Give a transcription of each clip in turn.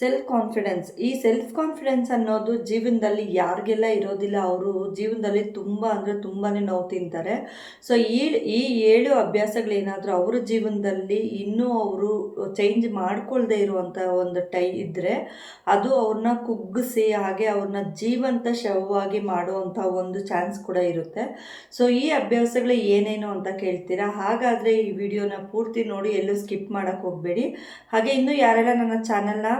Self confidence ಈ self confidence ಅನ್ನೋದು ಜೀವನದಲ್ಲಿ ಯಾರಿಗೆಲ್ಲ ಇರೋದಿಲ್ಲ, ಅವರು ಜೀವನದಲ್ಲಿ ತುಂಬ ಅಂದರೆ ತುಂಬಾ ನೋವು ತಿಂತಾರೆ. ಸೊ ಈ ಈ ಏಳು ಅಭ್ಯಾಸಗಳೇನಾದರೂ ಅವರ ಜೀವನದಲ್ಲಿ ಇನ್ನೂ ಅವರು ಚೇಂಜ್ ಮಾಡ್ಕೊಳ್ದೇ ಇರುವಂಥ ಒಂದು ಟೈ ಇದ್ದರೆ ಅದು ಅವ್ರನ್ನ ಕುಗ್ಗಿಸಿ ಹಾಗೆ ಅವ್ರನ್ನ ಜೀವಂತ ಶವವಾಗಿ ಮಾಡುವಂಥ ಒಂದು ಚಾನ್ಸ್ ಕೂಡ ಇರುತ್ತೆ. ಸೊ ಈ ಅಭ್ಯಾಸಗಳು ಏನೇನು ಅಂತ ಕೇಳ್ತೀರಾ? ಹಾಗಾದರೆ ಈ ವಿಡಿಯೋನ ಪೂರ್ತಿ ನೋಡಿ ಎಲ್ಲೂ ಸ್ಕಿಪ್ ಮಾಡೋಕ್ಕೆ ಹೋಗಬೇಡಿ. ಹಾಗೆ ಇನ್ನೂ ಯಾರೆಲ್ಲ ನನ್ನ ಚಾನಲ್ನ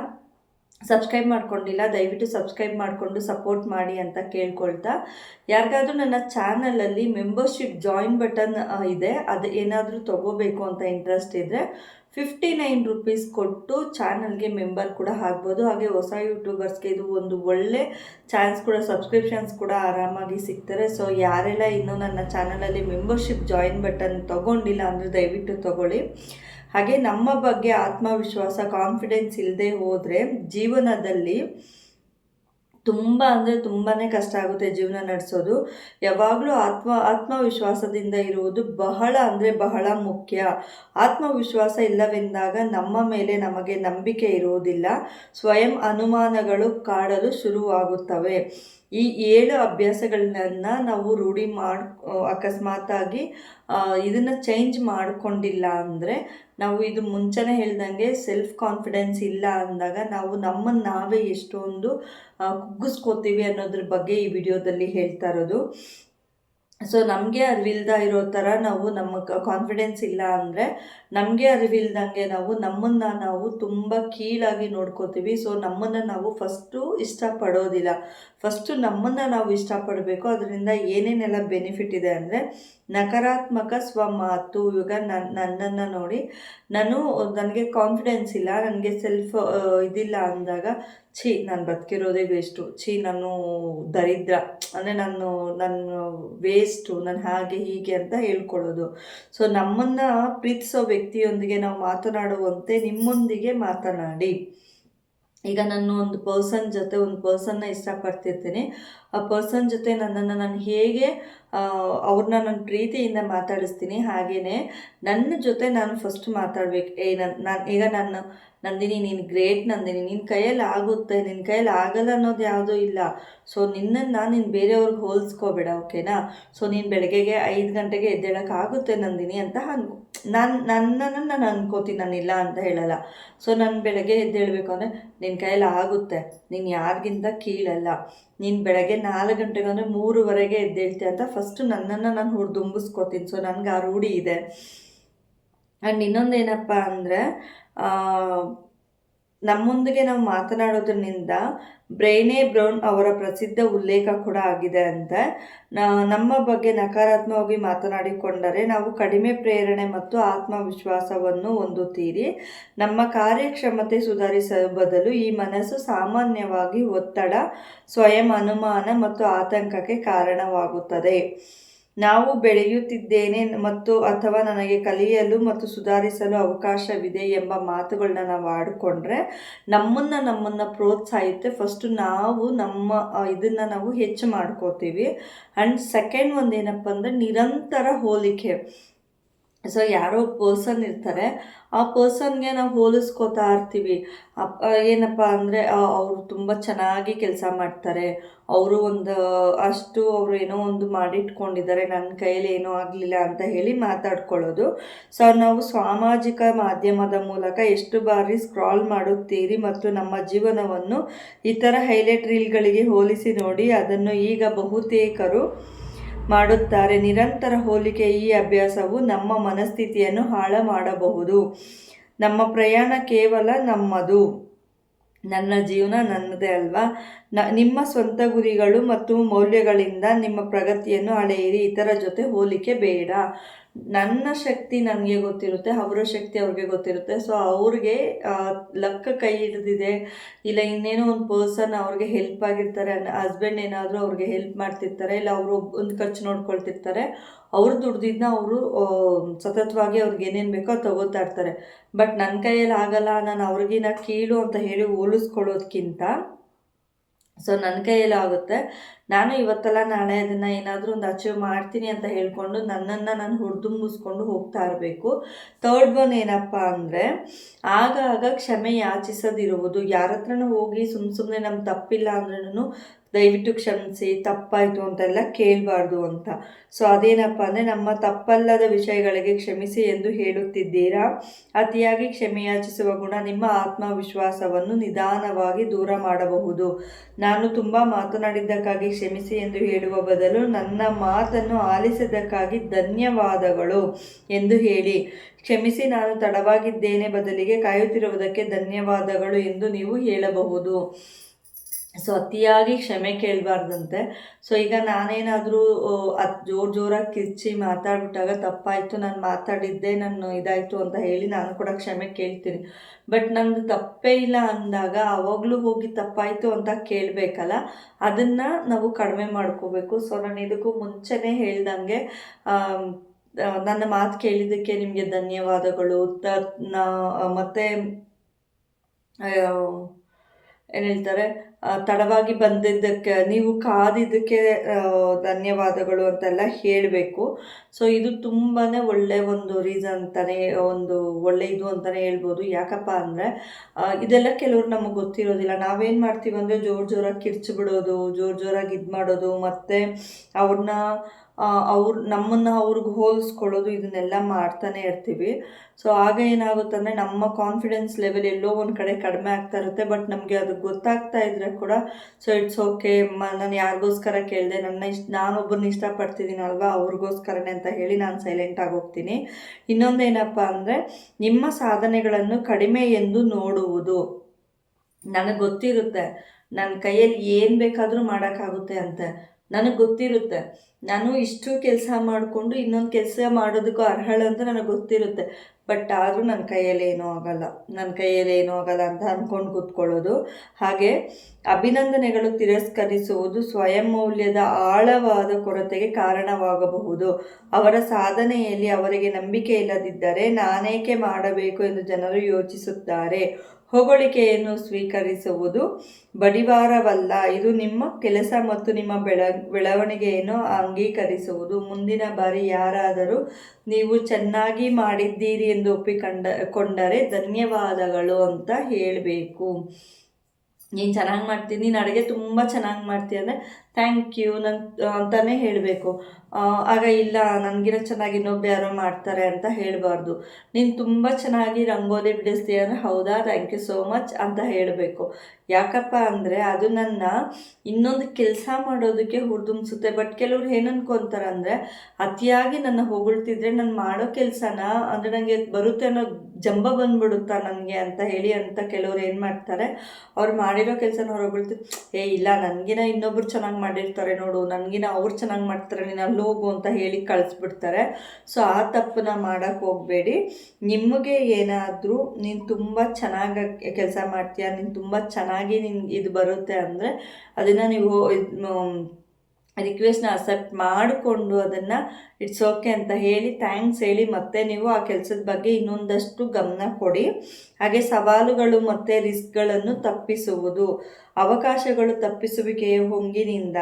ಸಬ್ಸ್ಕ್ರೈಬ್ ಮಾಡ್ಕೊಂಡಿಲ್ಲ, ದಯವಿಟ್ಟು ಸಬ್ಸ್ಕ್ರೈಬ್ ಮಾಡಿಕೊಂಡು ಸಪೋರ್ಟ್ ಮಾಡಿ ಅಂತ ಕೇಳ್ಕೊಳ್ತಾ. ಯಾರಿಗಾದ್ರೂ ನನ್ನ ಚಾನಲಲ್ಲಿ ಮೆಂಬರ್ಶಿಪ್ ಜಾಯಿನ್ ಬಟನ್ ಇದೆ. ಅದು ಏನಾದರೂ ತೊಗೋಬೇಕು ಅಂತ ಇಂಟ್ರೆಸ್ಟ್ ಇದ್ದರೆ ಫಿಫ್ಟಿ ನೈನ್ ರುಪೀಸ್ ಕೊಟ್ಟು ಚಾನಲ್ಗೆ ಮೆಂಬರ್ ಕೂಡ ಆಗ್ಬೋದು. ಹಾಗೆ ಹೊಸ ಯೂಟ್ಯೂಬರ್ಸ್ಗೆ ಇದು ಒಂದು ಒಳ್ಳೆ ಚಾನ್ಸ್ ಕೂಡ, ಸಬ್ಸ್ಕ್ರಿಪ್ಷನ್ಸ್ ಕೂಡ ಆರಾಮಾಗಿ ಸಿಗ್ತಾರೆ. ಸೊ, ಯಾರೆಲ್ಲ ಇನ್ನೂ ನನ್ನ ಚಾನಲಲ್ಲಿ ಮೆಂಬರ್ಶಿಪ್ ಜಾಯಿನ್ ಬಟನ್ ತೊಗೊಂಡಿಲ್ಲ ಅಂದರೆ ದಯವಿಟ್ಟು ತೊಗೊಳ್ಳಿ. ಹಾಗೆ ನಮ್ಮ ಬಗ್ಗೆ ಆತ್ಮವಿಶ್ವಾಸ ಕಾನ್ಫಿಡೆನ್ಸ್ ಇಲ್ಲದೆ ಹೋದರೆ ಜೀವನದಲ್ಲಿ ತುಂಬ ಅಂದರೆ ತುಂಬಾ ಕಷ್ಟ ಆಗುತ್ತೆ ಜೀವನ ನಡೆಸೋದು. ಯಾವಾಗಲೂ ಆತ್ಮ, ಆತ್ಮವಿಶ್ವಾಸದಿಂದ ಇರುವುದು ಬಹಳ ಅಂದರೆ ಬಹಳ ಮುಖ್ಯ. ಆತ್ಮವಿಶ್ವಾಸ ಇಲ್ಲವೆಂದಾಗ ನಮ್ಮ ಮೇಲೆ ನಮಗೆ ನಂಬಿಕೆ ಇರುವುದಿಲ್ಲ. ಸ್ವಯಂ ಅನುಮಾನಗಳು ಕಾಡಲು ಶುರುವಾಗುತ್ತವೆ. ಈ ಏಳು ಅಭ್ಯಾಸಗಳನ್ನ ನಾವು ರೂಢಿ ಮಾಡಿ ಅಕಸ್ಮಾತಾಗಿ ಇದನ್ನು ಚೇಂಜ್ ಮಾಡಿಕೊಂಡಿಲ್ಲ ಅಂದರೆ ನಾವು ಇದು ಮುಂಚೆನೇ ಹೇಳ್ದಂಗೆ ಸೆಲ್ಫ್ ಕಾನ್ಫಿಡೆನ್ಸ್ ಇಲ್ಲ ಅಂದಾಗ ನಾವು ನಮ್ಮನ್ನು ನಾವೇ ಎಷ್ಟೊಂದು ಕುಗ್ಗಿಸ್ಕೋತೀವಿ ಅನ್ನೋದ್ರ ಬಗ್ಗೆ ಈ ವಿಡಿಯೋದಲ್ಲಿ ಹೇಳ್ತಾ ಇರೋದು. ಸೊ ನಮಗೆ ಅರಿವಿಲ್ದ ಇರೋ ಥರ ನಾವು ನಮ್ಮ ಕಾನ್ಫಿಡೆನ್ಸ್ ಇಲ್ಲ ಅಂದರೆ ನಮಗೆ ಅರಿವಿಲ್ದಂಗೆ ನಾವು ನಮ್ಮನ್ನು ನಾವು ತುಂಬ ಕೀಳಾಗಿ ನೋಡ್ಕೋತೀವಿ. ಸೊ ನಮ್ಮನ್ನು ನಾವು ಫಸ್ಟು ಇಷ್ಟಪಡೋದಿಲ್ಲ. ಫಸ್ಟು ನಮ್ಮನ್ನು ನಾವು ಇಷ್ಟಪಡಬೇಕು. ಅದರಿಂದ ಏನೇನೆಲ್ಲ ಬೆನಿಫಿಟ್ ಇದೆ ಅಂದರೆ ನಕಾರಾತ್ಮಕ ಸ್ವಮಾತು ಇವಾಗ ನನ್ನ ನನ್ನನ್ನು ನೋಡಿ ನಾನು, ನನಗೆ ಕಾನ್ಫಿಡೆನ್ಸ್ ಇಲ್ಲ, ನನಗೆ ಸೆಲ್ಫ್ ಇದಿಲ್ಲ ಅಂದಾಗ, ಛೀ, ನಾನು ಬದುಕಿರೋದೇ ವೇಸ್ಟು ಛೀ, ನಾನು ದರಿದ್ರ, ಅಂದರೆ ನಾನು ನನ್ನ ವೇಸ್ಟು ನಾನು ಹಾಗೆ, ಹೀಗೆ ಅಂತ ಹೇಳ್ಕೊಳ್ಳೋದು. ಸೊ ನಮ್ಮನ್ನು ಪ್ರೀತಿಸೋ ವ್ಯಕ್ತಿಯೊಂದಿಗೆ ನಾವು ಮಾತನಾಡುವಂತೆ ನಿಮ್ಮೊಂದಿಗೆ ಮಾತನಾಡಿ. ಈಗ ನಾನು ಒಂದು ಪರ್ಸನ್ ಜೊತೆ, ಒಂದು ಪರ್ಸನ್ನ ಇಷ್ಟಪಡ್ತಿರ್ತೀನಿ. ಆ ಪರ್ಸನ್ ಜೊತೆ ನನ್ನನ್ನು ನಾನು ಹೇಗೆ ಅವ್ರನ್ನ ನಾನು ಪ್ರೀತಿಯಿಂದ ಮಾತಾಡಿಸ್ತೀನಿ. ಹಾಗೆಯೇ ನನ್ನ ಜೊತೆ ನಾನು ಫಸ್ಟ್ ಮಾತಾಡ್ಬೇಕು. ಏ ನನ್ನ ನಾನು, ಈಗ ನಾನು ನಂದಿನಿ, ನೀನು ಗ್ರೇಟ್ ನಂದಿನಿ. ನಿನ್ನ ಕೈಯಲ್ಲಿ ಆಗುತ್ತೆ ನಿನ್ನ ಕೈಯಲ್ಲಿ ಆಗಲ್ಲ ಅನ್ನೋದು ಯಾವುದೂ ಇಲ್ಲ. ಸೊ ನಿನ್ನನ್ನು ನೀನು ಬೇರೆಯವ್ರಿಗೆ ಹೋಲಿಸ್ಕೋಬೇಡ ಓಕೆನಾ ಸೊ ನೀನು ಬೆಳಗ್ಗೆಗೆ ಐದು ಗಂಟೆಗೆ ಎದ್ದೇಳೋಕ್ಕಾಗುತ್ತೆ ನಂದಿನಿ ಅಂತ ಅನ್ಕೊ ನಾನು, ನನ್ನನ್ನು ನಾನು ಅನ್ಕೋತೀನಿ, ನಾನು ಇಲ್ಲ ಅಂತ ಹೇಳಲ್ಲ. ಸೊ ನಾನು ಬೆಳಗ್ಗೆ ಎದ್ದೇಳಬೇಕು ಅಂದರೆ ನಿನ್ನ ಕೈಯಲ್ಲಿ ಆಗುತ್ತೆ. ನೀನು ಯಾರಿಗಿಂತ ಕೀಳಲ್ಲ. ನೀನು ಬೆಳಗ್ಗೆ ನಾಲ್ಕು ಗಂಟೆಗೆ ಅಂದರೆ ಮೂರುವರೆಗೆ ಎದ್ದೇಳ್ತೀಯ ಅಂತ ಫಸ್ಟು ನನ್ನನ್ನು ನಾನು ಹುಡ್ದುಂಬಿಸ್ಕೋತೀನಿ ಸೊ ನನಗೆ ಆ ರೂಢಿ ಇದೆ. ಆ್ಯಂಡ್ ಇನ್ನೊಂದೇನಪ್ಪ ಅಂದರೆ ನಮ್ಮೊಂದಿಗೆ ನಾವು ಮಾತನಾಡೋದ್ರಿಂದ ಬ್ರೈನೇ ಬ್ರೌನ್ ಅವರ ಪ್ರಸಿದ್ಧ ಉಲ್ಲೇಖ ಕೂಡ ಆಗಿದೆ ಅಂತ. ನಮ್ಮ ಬಗ್ಗೆ ನಕಾರಾತ್ಮಕವಾಗಿ ಮಾತನಾಡಿಕೊಂಡರೆ ನಾವು ಕಡಿಮೆ ಪ್ರೇರಣೆ ಮತ್ತು ಆತ್ಮವಿಶ್ವಾಸವನ್ನು ಹೊಂದುತ್ತೀರಿ. ನಮ್ಮ ಕಾರ್ಯಕ್ಷಮತೆ ಸುಧಾರಿಸುವ ಬದಲು ಈ ಮನಸ್ಸು ಸಾಮಾನ್ಯವಾಗಿ ಒತ್ತಡ, ಸ್ವಯಂ ಅನುಮಾನ ಮತ್ತು ಆತಂಕಕ್ಕೆ ಕಾರಣವಾಗುತ್ತದೆ. ನಾವು ಬೆಳೆಯುತ್ತಿದ್ದೇನೆ ಮತ್ತು ಅಥವಾ ನನಗೆ ಕಲಿಯಲು ಮತ್ತು ಸುಧಾರಿಸಲು ಅವಕಾಶವಿದೆ ಎಂಬ ಮಾತುಗಳನ್ನ ನಾವು ಆಡಿಕೊಂಡ್ರೆ ನಮ್ಮನ್ನು ನಮ್ಮನ್ನು ಪ್ರೋತ್ಸಾಹಿಸುತ್ತೆ ಫಸ್ಟು ನಾವು ನಮ್ಮ ಇದನ್ನು ನಾವು ಹೆಚ್ಚು ಮಾಡ್ಕೋತೀವಿ. ಆ್ಯಂಡ್ ಸೆಕೆಂಡ್ ಒಂದು ಏನಪ್ಪ ಅಂದರೆ ನಿರಂತರ ಹೋಲಿಕೆ. ಸೊ ಯಾರೋ ಪರ್ಸನ್ ಇರ್ತಾರೆ. ಆ ಪರ್ಸನ್ಗೆ ನಾವು ಹೋಲಿಸ್ಕೋತಾ ಇರ್ತೀವಿ. ಅಪ್ಪ ಏನಪ್ಪ ಅಂದರೆ ಅವರು ತುಂಬ ಚೆನ್ನಾಗಿ ಕೆಲಸ ಮಾಡ್ತಾರೆ. ಅವರು ಒಂದು, ಅಷ್ಟು ಅವರು ಏನೋ ಒಂದು ಮಾಡಿಟ್ಕೊಂಡಿದ್ದಾರೆ. ನನ್ನ ಕೈಯಲ್ಲಿ ಏನೋ ಆಗಲಿಲ್ಲ ಅಂತ ಹೇಳಿ ಮಾತಾಡ್ಕೊಳ್ಳೋದು. ಸೊ ನಾವು ಸಾಮಾಜಿಕ ಮಾಧ್ಯಮದ ಮೂಲಕ ಎಷ್ಟು ಬಾರಿ ಸ್ಕ್ರಾಲ್ ಮಾಡುತ್ತೀರಿ ಮತ್ತು ನಮ್ಮ ಜೀವನವನ್ನು ಇತರ ಹೈಲೈಟ್ ರೀಲ್ಗಳಿಗೆ ಹೋಲಿಸಿ ನೋಡಿ, ಅದನ್ನು ಈಗ ಬಹುತೇಕರು ಮಾಡುತ್ತಾರೆ. ನಿರಂತರ ಹೋಲಿಕೆ ಈ ಅಭ್ಯಾಸವು ನಮ್ಮ ಮನಸ್ಥಿತಿಯನ್ನು ಹಾಳು ಮಾಡಬಹುದು ನಮ್ಮ ಪ್ರಯಾಣ ಕೇವಲ ನಮ್ಮದು. ನನ್ನ ಜೀವನ ನನ್ನದೇ ಅಲ್ವಾ? ನ, ನಿಮ್ಮ ಸ್ವಂತ ಗುರಿಗಳು ಮತ್ತು ಮೌಲ್ಯಗಳಿಂದ ನಿಮ್ಮ ಪ್ರಗತಿಯನ್ನು ಅಳೆಯಿರಿ. ಇತರ ಜೊತೆ ಹೋಲಿಕೆ ಬೇಡ. ನನ್ನ ಶಕ್ತಿ ನನಗೆ ಗೊತ್ತಿರುತ್ತೆ, ಅವರ ಶಕ್ತಿ ಅವ್ರಿಗೆ ಗೊತ್ತಿರುತ್ತೆ. ಸೊ ಅವ್ರಿಗೆ ಲಕ್ಕ ಕೈ ಹಿಡಿದಿದೆ, ಇಲ್ಲ ಇನ್ನೇನೋ ಒಂದು ಪರ್ಸನ್ ಅವ್ರಿಗೆ ಹೆಲ್ಪ್ ಆಗಿರ್ತಾರೆ ಹಸ್ಬೆಂಡ್ ಏನಾದರೂ ಅವ್ರಿಗೆ ಹೆಲ್ಪ್ ಮಾಡ್ತಿರ್ತಾರೆ, ಇಲ್ಲ ಅವರು ಒಂದು ಖರ್ಚು ನೋಡ್ಕೊಳ್ತಿರ್ತಾರೆ, ಅವ್ರು ದುಡ್ದಿದ್ದನ್ನ ಅವರು ಸತತವಾಗಿ ಅವ್ರಿಗೆ ಏನೇನು ಬೇಕೋ ತಗೋತಾ ಇರ್ತಾರೆ. ಬಟ್ ನನ್ನ ಕೈಯಲ್ಲಿ ಆಗಲ್ಲ, ನಾನು ಅವ್ರಿಗಿನ ಕೀಳು ಅಂತ ಹೇಳಿ ಹೋಲಿಸ್ಕೊಳ್ಳೋದ್ಕಿಂತ ಸೊ ನನ್ನ ಕೈಯಲ್ಲಿ ಆಗುತ್ತೆ. ನಾನು ಇವತ್ತೆಲ್ಲ ನಾಳೆ ಅದನ್ನು ಏನಾದರೂ ಒಂದು ಅಚೀವ್ ಮಾಡ್ತೀನಿ ಅಂತ ಹೇಳಿಕೊಂಡು ನನ್ನನ್ನು ನಾನು ಹುರಿದುಂಬಿಸ್ಕೊಂಡು ಹೋಗ್ತಾ ಇರಬೇಕು. ತರ್ಡ್ ಒನ್ ಏನಪ್ಪ ಅಂದರೆ ಆಗ ಆಗ ಕ್ಷಮೆ ಯಾಚಿಸದಿರುವುದು. ಯಾರ ಹೋಗಿ ಸುಮ್ಮ ಸುಮ್ಮನೆ ನಮ್ಮ ತಪ್ಪಿಲ್ಲ ಅಂದ್ರೂ ದಯವಿಟ್ಟು ಕ್ಷಮಿಸಿ, ತಪ್ಪಾಯಿತು ಅಂತೆಲ್ಲ ಕೇಳಬಾರ್ದು ಅಂತ. ಸೊ ಅದೇನಪ್ಪ ಅಂದರೆ, ನಮ್ಮ ತಪ್ಪಲ್ಲದ ವಿಷಯಗಳಿಗೆ ಕ್ಷಮಿಸಿ ಎಂದು ಹೇಳುತ್ತಿದ್ದೀರಾ? ಅತಿಯಾಗಿ ಕ್ಷಮೆಯಾಚಿಸುವ ಗುಣ ನಿಮ್ಮ ಆತ್ಮವಿಶ್ವಾಸವನ್ನು ನಿಧಾನವಾಗಿ ದೂರ ಮಾಡಬಹುದು. ನಾನು ತುಂಬ ಮಾತನಾಡಿದ್ದಕ್ಕಾಗಿ ಕ್ಷಮಿಸಿ ಎಂದು ಹೇಳುವ ಬದಲು ನನ್ನ ಮಾತನ್ನು ಆಲಿಸಿದ್ದಕ್ಕಾಗಿ ಧನ್ಯವಾದಗಳು ಎಂದು ಹೇಳಿ. ಕ್ಷಮಿಸಿ, ನಾನು ತಡವಾಗಿದ್ದೇನೆ ಬದಲಿಗೆ ಕಾಯುತ್ತಿರುವುದಕ್ಕೆ ಧನ್ಯವಾದಗಳು ಎಂದು ನೀವು ಹೇಳಬಹುದು. ಸೊ ಅತಿಯಾಗಿ ಕ್ಷಮೆ ಕೇಳಬಾರ್ದಂತೆ. ಸೊ ಈಗ ನಾನೇನಾದರೂ ಅದು ಜೋರು ಜೋರಾಗಿ ಕಿರ್ಚಿ ಮಾತಾಡ್ಬಿಟ್ಟಾಗ ತಪ್ಪಾಯಿತು, ನಾನು ಮಾತಾಡಿದ್ದೆ ನಾನು ಇದಾಯಿತು ಅಂತ ಹೇಳಿ ನಾನು ಕೂಡ ಕ್ಷಮೆ ಕೇಳ್ತೀನಿ. ಬಟ್ ನಂದು ತಪ್ಪೇ ಇಲ್ಲ ಅಂದಾಗ ಆವಾಗಲೂ ಹೋಗಿ ತಪ್ಪಾಯಿತು ಅಂತ ಕೇಳಬೇಕಲ್ಲ, ಅದನ್ನು ನಾವು ಕಡಿಮೆ ಮಾಡ್ಕೋಬೇಕು. ಸೊ ನಾನು ಇದಕ್ಕೂ ಮುಂಚೆನೇ ಹೇಳ್ದಂಗೆ ನನ್ನ ಮಾತು ಕೇಳಿದ್ದಕ್ಕೆ ನಿಮಗೆ ಧನ್ಯವಾದಗಳು. ತ ಮತ್ತು ಏನು ಹೇಳ್ತಾರೆ ತಡವಾಗಿ ಬಂದಿದ್ದಕ್ಕೆ, ನೀವು ಕಾದಿದ್ದಕ್ಕೆ ಧನ್ಯವಾದಗಳು ಅಂತೆಲ್ಲ ಹೇಳಬೇಕು. ಸೊ ಇದು ತುಂಬಾ ಒಳ್ಳೆಯ ಒಂದು ರೀಸನ್ ಅಂತಲೇ ಒಂದು ಒಳ್ಳೆ ಇದು ಅಂತಲೇ ಹೇಳ್ಬೋದು. ಯಾಕಪ್ಪ ಅಂದರೆ ಇದೆಲ್ಲ ಕೆಲವ್ರು ನಮಗೆ ಗೊತ್ತಿರೋದಿಲ್ಲ. ನಾವೇನು ಮಾಡ್ತೀವಿ ಅಂದರೆ ಜೋರು ಜೋರಾಗಿ ಕಿರ್ಚಿಬಿಡೋದು, ಜೋರು ಜೋರಾಗಿ ಇದು ಮಾಡೋದು ಮತ್ತು ಅವ್ರನ್ನ ಅವ್ರು, ನಮ್ಮನ್ನು ಅವ್ರಿಗೆ ಹೋಲಿಸ್ಕೊಳ್ಳೋದು ಇದನ್ನೆಲ್ಲ ಮಾಡ್ತಾನೆ ಇರ್ತೀವಿ. ಸೊ ಆಗ ಏನಾಗುತ್ತೆ ಅಂದರೆ ನಮ್ಮ ಕಾನ್ಫಿಡೆನ್ಸ್ ಲೆವೆಲ್ ಎಲ್ಲೋ ಒಂದು ಕಡೆ ಕಡಿಮೆ ಆಗ್ತಾ ಇರುತ್ತೆ ಬಟ್ ನಮಗೆ ಅದು ಗೊತ್ತಾಗ್ತಾ ಇದ್ರೆ ಕೂಡ ಸೊ ಇಟ್ಸ್ ಓಕೆ ಮ, ನಾನು ಯಾರಿಗೋಸ್ಕರ ಕೇಳಿದೆ, ನನ್ನ ಇಷ್ಟ ನಾನೊಬ್ಬರನ್ನ ಇಷ್ಟಪಡ್ತಿದ್ದೀನಲ್ವಾ ಅವ್ರಿಗೋಸ್ಕರನೇ ಅಂತ ಹೇಳಿ ನಾನು ಸೈಲೆಂಟ್ ಆಗಿ ಹೋಗ್ತೀನಿ. ಇನ್ನೊಂದೇನಪ್ಪ ಅಂದರೆ, ನಿಮ್ಮ ಸಾಧನೆಗಳನ್ನು ಕಡಿಮೆ ಎಂದು ನೋಡುವುದು. ನನಗೆ ಗೊತ್ತಿರುತ್ತೆ ನನ್ನ ಕೈಯಲ್ಲಿ ಏನು ಬೇಕಾದರೂ ಮಾಡೋಕ್ಕಾಗುತ್ತೆ ಅಂತ. ನನಗೆ ಗೊತ್ತಿರುತ್ತೆ. ನಾನು ಇಷ್ಟು ಕೆಲಸ ಮಾಡಿಕೊಂಡು ಇನ್ನೊಂದು ಕೆಲಸ ಮಾಡೋದಕ್ಕೂ ಅರ್ಹಳ ಅಂತ ನನಗೆ ಗೊತ್ತಿರುತ್ತೆ. ಬಟ್ ಆದರೂ ನನ್ನ ಕೈಯಲ್ಲಿ ಏನೂ ಆಗಲ್ಲ. ನನ್ನ ಕೈಯಲ್ಲಿ ಏನೂ ಆಗಲ್ಲ ಅಂತ ಅಂದ್ಕೊಂಡು ಕೂತ್ಕೊಳ್ಳೋದು. ಹಾಗೆ ಅಭಿನಂದನೆಗಳು ತಿರಸ್ಕರಿಸುವುದು ಸ್ವಯಂ ಮೌಲ್ಯದ ಆಳವಾದ ಕೊರತೆಗೆ ಕಾರಣವಾಗಬಹುದು. ಅವರ ಸಾಧನೆಯಲ್ಲಿ ಅವರಿಗೆ ನಂಬಿಕೆ ಇಲ್ಲದಿದ್ದರೆ ನಾನೇಕೆ ಮಾಡಬೇಕು ಎಂದು ಜನರು ಯೋಚಿಸುತ್ತಾರೆ. ಹೊಗಳಿಕೆಯನ್ನು ಸ್ವೀಕರಿಸುವುದು ಬಡಿವಾರವಲ್ಲ, ಇದು ನಿಮ್ಮ ಕೆಲಸ ಮತ್ತು ನಿಮ್ಮ ಬೆಳ, ಬೆಳವಣಿಗೆಯನ್ನು ಅಂಗೀಕರಿಸುವುದು. ಮುಂದಿನ ಬಾರಿ ಯಾರಾದರೂ ನೀವು ಚೆನ್ನಾಗಿ ಮಾಡಿದ್ದೀರಿ ಎಂದು ಒಪ್ಪಿಕೊಂಡ, ಕೊಂಡರೆ ಧನ್ಯವಾದಗಳು ಅಂತ ಹೇಳಬೇಕು. ನೀನು ಚೆನ್ನಾಗಿ ಮಾಡ್ತೀನಿ ನೀನು ಅಡುಗೆ ತುಂಬ ಚೆನ್ನಾಗಿ ಮಾಡ್ತೀಯ ಅಂದರೆ ಥ್ಯಾಂಕ್ ಯು ನನ್ ಅಂತಲೇ ಹೇಳಬೇಕು. ಆಗ ಇಲ್ಲ ನನಗಿರೋ ಚೆನ್ನಾಗಿ ಇನ್ನೊಬ್ರು ಯಾರೋ ಮಾಡ್ತಾರೆ ಅಂತ ಹೇಳಬಾರ್ದು. ನೀನು ತುಂಬ ಚೆನ್ನಾಗಿ ರಂಗೋಲಿ ಬಿಡಿಸ್ತೀಯ ಅಂದರೆ ಹೌದಾ ಥ್ಯಾಂಕ್ ಯು ಸೋ ಮಚ್ ಅಂತ ಹೇಳಬೇಕು. ಯಾಕಪ್ಪ ಅಂದರೆ ಅದು ನನ್ನ ಇನ್ನೊಂದು ಕೆಲಸ ಮಾಡೋದಕ್ಕೆ ಹುರಿದುಂಬಿಸುತ್ತೆ. ಬಟ್ ಕೆಲವ್ರು ಏನು ಅನ್ಕೊತಾರೆ ಅಂದರೆ ಅತಿಯಾಗಿ ನನ್ನ ಹೊಗಳ್ತಿದ್ರೆ ನಾನು ಮಾಡೋ ಕೆಲಸನ ಅಂದರೆ ನನಗೆ ಬರುತ್ತೆ ಅನ್ನೋ ಜಂಬ ಬಂದ್ಬಿಡುತ್ತಾ ನನಗೆ ಅಂತ ಹೇಳಿ ಅಂತ ಕೆಲವ್ರು ಏನು ಮಾಡ್ತಾರೆ? ಅವ್ರು ಮಾಡಿರೋ ಕೆಲಸನ ಹೊರಗೊಳ್ತಿದ್ರು ಏ, ಇಲ್ಲ ನನಗಿನ ಇನ್ನೊಬ್ರು ಚೆನ್ನಾಗಿ ಮಾಡಿರ್ತಾರೆ ನೋಡು. ನನಗಿನ ಅವ್ರು ಚೆನ್ನಾಗಿ ಮಾಡ್ತಾರೆ. ನೀನು ಹೋಗು ಅಂತ ಹೇಳಿ ಕಳಿಸ್ಬಿಡ್ತಾರೆ. ಸೊ ಆ ತಪ್ಪನ್ನ ಮಾಡೋಕ್ಕೆ ಹೋಗಬೇಡಿ. ನಿಮಗೆ ಏನಾದರೂ ನೀನು ತುಂಬ ಚೆನ್ನಾಗಿ ಕೆಲಸ ಮಾಡ್ತೀಯ? ನೀನು ತುಂಬ ಚೆನ್ನಾಗಿ ನಿನ್ಗೆ ಇದು ಬರುತ್ತೆ ಅಂದರೆ ಅದನ್ನು ನೀವು ರಿಕ್ವೆಸ್ಟ್ನ ಅಕ್ಸೆಪ್ಟ್ ಮಾಡಿಕೊಂಡು ಅದನ್ನು ಇಟ್ಸ್ ಓಕೆ ಅಂತ ಹೇಳಿ ಥ್ಯಾಂಕ್ಸ್ ಹೇಳಿ ಮತ್ತೆ ನೀವು ಆ ಕೆಲಸದ ಬಗ್ಗೆ ಇನ್ನೊಂದಷ್ಟು ಗಮನ ಕೊಡಿ. ಹಾಗೆ ಸವಾಲುಗಳು ಮತ್ತು ರಿಸ್ಕ್ಗಳನ್ನು ತಪ್ಪಿಸುವುದು, ಅವಕಾಶಗಳು ತಪ್ಪಿಸುವಿಕೆಯ ಹೊಂಗಿನಿಂದ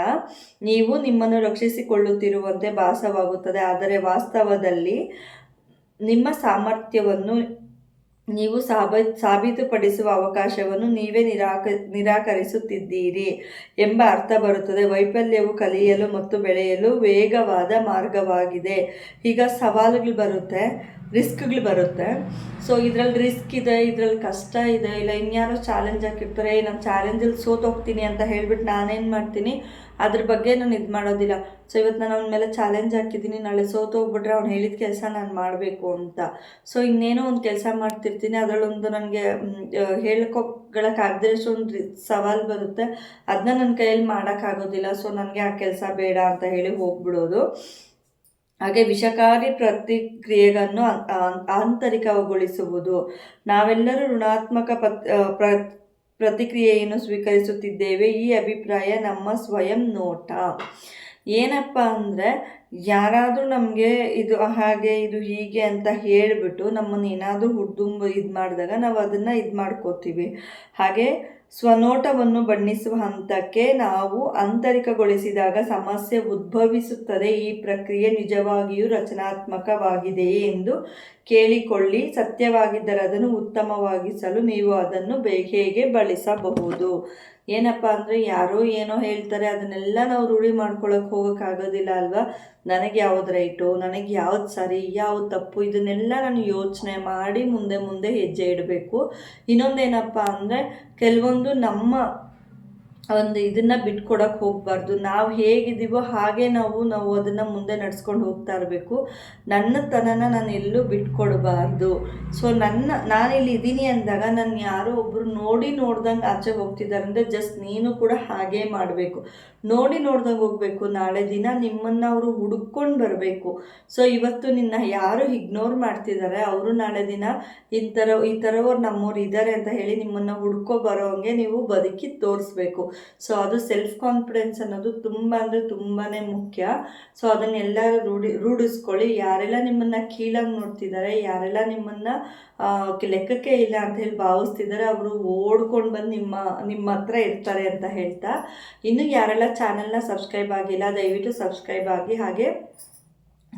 ನೀವು ನಿಮ್ಮನ್ನು ರಕ್ಷಿಸಿಕೊಳ್ಳುತ್ತಿರುವಂತೆ ಭಾಸವಾಗುತ್ತದೆ. ಆದರೆ ವಾಸ್ತವದಲ್ಲಿ ನಿಮ್ಮ ಸಾಮರ್ಥ್ಯವನ್ನು ನೀವು ಸಾಬ, ಸಾಬೀತುಪಡಿಸುವ ಅವಕಾಶವನ್ನು ನೀವೇ ನಿರಾಕ, ನಿರಾಕರಿಸುತ್ತಿದ್ದೀರಿ ಎಂಬ ಅರ್ಥ ಬರುತ್ತದೆ. ವೈಫಲ್ಯವು ಕಲಿಯಲು ಮತ್ತು ಬೆಳೆಯಲು ವೇಗವಾದ ಮಾರ್ಗವಾಗಿದೆ. ಈಗ ಸವಾಲುಗಳು ಬರುತ್ತೆ, ರಿಸ್ಕ್ಗಳು ಬರುತ್ತೆ. ಸೊ ಇದ್ರಲ್ಲಿ ರಿಸ್ಕ್ ಇದೆ, ಇದರಲ್ಲಿ ಕಷ್ಟ ಇದೆ, ಇಲ್ಲ ಇನ್ಯಾರೋ ಚಾಲೆಂಜ್ ಹಾಕಿರ್ತಾರೆ ನಾನು ಚಾಲೆಂಜಲ್ಲಿ ಸೋತೋಗ್ತೀನಿ ಅಂತ ಹೇಳ್ಬಿಟ್ಟು ನಾನೇನು ಮಾಡ್ತೀನಿ? ಅದ್ರ ಬಗ್ಗೆ ನಾನು ಇದು ಮಾಡೋದಿಲ್ಲ. ಸೊ ಇವತ್ತು ನಾನು ಅವನ ಮೇಲೆ ಚಾಲೆಂಜ್ ಹಾಕಿದ್ದೀನಿ, ನಾಳೆ ಸೋತೋಗ್ಬಿಟ್ರೆ ಅವ್ನು ಹೇಳಿದ ಕೆಲಸ ನಾನು ಮಾಡಬೇಕು ಅಂತ. ಸೊ ಇನ್ನೇನೋ ಒಂದು ಕೆಲಸ ಮಾಡ್ತಿರ್ತೀನಿ, ಅದರಲ್ಲೊಂದು ನನಗೆ ಹೇಳ್ಕೊಳಕ್ಕಾಗದೇ ಒಂದು ಸವಾಲು ಬರುತ್ತೆ. ಅದನ್ನ ನನ್ನ ಕೈಯಲ್ಲಿ ಮಾಡೋಕ್ಕಾಗೋದಿಲ್ಲ. ಸೊ ನನಗೆ ಆ ಕೆಲಸ ಬೇಡ ಅಂತ ಹೇಳಿ ಹೋಗ್ಬಿಡೋದು. ಹಾಗೆ ವಿಷಕಾರಿ ಪ್ರತಿಕ್ರಿಯೆಗಳನ್ನು ಆಂತರಿಕಗೊಳಿಸುವುದು. ನಾವೆಲ್ಲರೂ ಋಣಾತ್ಮಕ ಪ್ರತಿಕ್ರಿಯೆಯನ್ನು ಸ್ವೀಕರಿಸುತ್ತಿದ್ದೇವೆ. ಈ ಅಭಿಪ್ರಾಯ ನಮ್ಮ ಸ್ವಯಂ ನೋಟ. ಏನಪ್ಪ ಅಂದರೆ, ಯಾರಾದರೂ ನಮಗೆ ಇದು ಹಾಗೆ, ಇದು ಹೀಗೆ ಅಂತ ಹೇಳಿಬಿಟ್ಟು ನಮ್ಮನ್ನು ಏನಾದರೂ ಹುಡ್ದುಂಬ ಇದು ಮಾಡಿದಾಗ ನಾವು ಅದನ್ನು ಇದು ಮಾಡ್ಕೋತೀವಿ ಹಾಗೆ ಸ್ವನೋಟವನ್ನು ಬಣ್ಣಿಸುವ ಹಂತಕ್ಕೆ ನಾವು ಆಂತರಿಕಗೊಳಿಸಿದಾಗ ಸಮಸ್ಯೆ ಉದ್ಭವಿಸುತ್ತದೆ. ಈ ಪ್ರಕ್ರಿಯೆ ನಿಜವಾಗಿಯೂ ರಚನಾತ್ಮಕವಾಗಿದೆಯೇ ಎಂದು ಕೇಳಿಕೊಳ್ಳಿ. ಸತ್ಯವಾಗಿದ್ದರೆ ಅದನ್ನು ಉತ್ತಮವಾಗಿಸಲು ನೀವು ಅದನ್ನು ಹೇಗೆ ಬಳಸಬಹುದು? ಏನಪ್ಪ ಅಂದರೆ ಯಾರೋ ಏನೋ ಹೇಳ್ತಾರೆ, ಅದನ್ನೆಲ್ಲ ನಾವು ರೂಢಿ ಮಾಡ್ಕೊಳಕ್ಕೆ ಹೋಗೋಕ್ಕಾಗೋದಿಲ್ಲ ಅಲ್ವಾ? ನನಗೆ ಯಾವ್ದು ರೈಟು? ನನಗೆ ಯಾವ್ದು ಸರಿ? ಯಾವ್ದು ತಪ್ಪು? ಇದನ್ನೆಲ್ಲ ನಾನು ಯೋಚನೆ ಮಾಡಿ ಮುಂದೆ ಮುಂದೆ ಹೆಜ್ಜೆ ಇಡಬೇಕು. ಇನ್ನೊಂದೇನಪ್ಪ ಅಂದರೆ ಕೆಲವೊಂದು ನಮ್ಮ ಒಂದು ಇದನ್ನು ಬಿಟ್ಕೊಡಕ್ಕೆ ಹೋಗಬಾರ್ದು. ನಾವು ಹೇಗಿದ್ದೀವೋ ಹಾಗೆ ನಾವು ನಾವು ಅದನ್ನು ಮುಂದೆ ನಡ್ಸ್ಕೊಂಡು ಹೋಗ್ತಾ ಇರಬೇಕು. ನನ್ನ ತನನ ನಾನು ಎಲ್ಲೂ ಬಿಟ್ಕೊಡಬಾರ್ದು. ಸೊ ನನ್ನ, ನಾನಿಲ್ಲಿ ಇದ್ದೀನಿ ಅಂದಾಗ ನಾನು ಯಾರೋ ಒಬ್ಬರು ನೋಡಿ ನೋಡ್ದಂಗೆ ಆಚೆ ಹೋಗ್ತಿದ್ದಾರೆ ಅಂದರೆ ಜಸ್ಟ್ ನೀನು ಕೂಡ ಹಾಗೇ ಮಾಡಬೇಕು. ನೋಡಿ ನೋಡ್ದಂಗೆ ಹೋಗಬೇಕು. ನಾಳೆ ದಿನ ನಿಮ್ಮನ್ನು ಅವರು ಹುಡುಕೊಂಡು ಬರಬೇಕು. ಸೊ ಇವತ್ತು ನಿನ್ನ ಯಾರು ಇಗ್ನೋರ್ ಮಾಡ್ತಿದ್ದಾರೆ, ಅವರು ನಾಳೆ ದಿನ ಈ ಥರ ಈ ಥರವ್ರು ನಮ್ಮವ್ರು ಇದ್ದಾರೆ ಅಂತ ಹೇಳಿ ನಿಮ್ಮನ್ನು ಹುಡ್ಕೊ ಬರೋ ಹಂಗೆ ನೀವು ಬದುಕಿ ತೋರಿಸ್ಬೇಕು. ಸೊ ಅದು ಸೆಲ್ಫ್ ಕಾನ್ಫಿಡೆನ್ಸ್ ಅನ್ನೋದು ತುಂಬ ಅಂದರೆ ತುಂಬಾ ಮುಖ್ಯ. ಸೊ ಅದನ್ನೆಲ್ಲ ರೂಢಿ ರೂಢಿಸ್ಕೊಳ್ಳಿ. ಯಾರೆಲ್ಲ ನಿಮ್ಮನ್ನು ಕೀಳಾಗಿ ನೋಡ್ತಿದ್ದಾರೆ ಯಾರೆಲ್ಲ ನಿಮ್ಮನ್ನು ಲೆಕ್ಕಕ್ಕೆ ಇಲ್ಲ ಅಂತ ಹೇಳಿ ಭಾವಿಸ್ತಿದ್ದಾರೆ ಅವರು ಓಡ್ಕೊಂಡು ಬಂದು ನಿಮ್ಮ ನಿಮ್ಮ ಹತ್ರ ಇರ್ತಾರೆ ಅಂತ ಹೇಳ್ತಾ. ಇನ್ನು ಯಾರೆಲ್ಲ ಚಾನಲ್ನ ಸಬ್ಸ್ಕ್ರೈಬ್ ಆಗಿಲ್ಲ, ದಯವಿಟ್ಟು ಸಬ್ಸ್ಕ್ರೈಬ್ ಆಗಿ. ಹಾಗೆ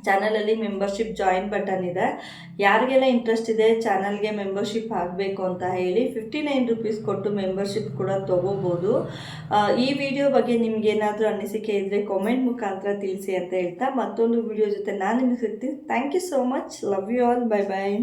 ಚಾನಲಲ್ಲಿ ಮೆಂಬರ್ಶಿಪ್ ಜಾಯಿನ್ ಬಟನ್ ಇದೆ. ಯಾರಿಗೆಲ್ಲ ಇಂಟ್ರೆಸ್ಟ್ ಇದೆ ಚಾನಲ್ಗೆ ಮೆಂಬರ್ಶಿಪ್ ಆಗಬೇಕು ಅಂತ ಹೇಳಿ ಫಿಫ್ಟಿ ನೈನ್ ರುಪೀಸ್ ಕೊಟ್ಟು ಮೆಂಬರ್ಶಿಪ್ ಕೂಡ ತೊಗೋಬೋದು. ಈ ವಿಡಿಯೋ ಬಗ್ಗೆ ನಿಮ್ಗೆ ಏನಾದರೂ ಅನಿಸಿಕೆ ಇದ್ದರೆ ಕಾಮೆಂಟ್ ಮುಖಾಂತರ ತಿಳಿಸಿ ಅಂತ ಹೇಳ್ತಾ ಮತ್ತೊಂದು ವಿಡಿಯೋ ಜೊತೆ ನಾನು ನಿಮಗೆ ಸಿಗ್ತೀನಿ. Thank you so much love you all bye bye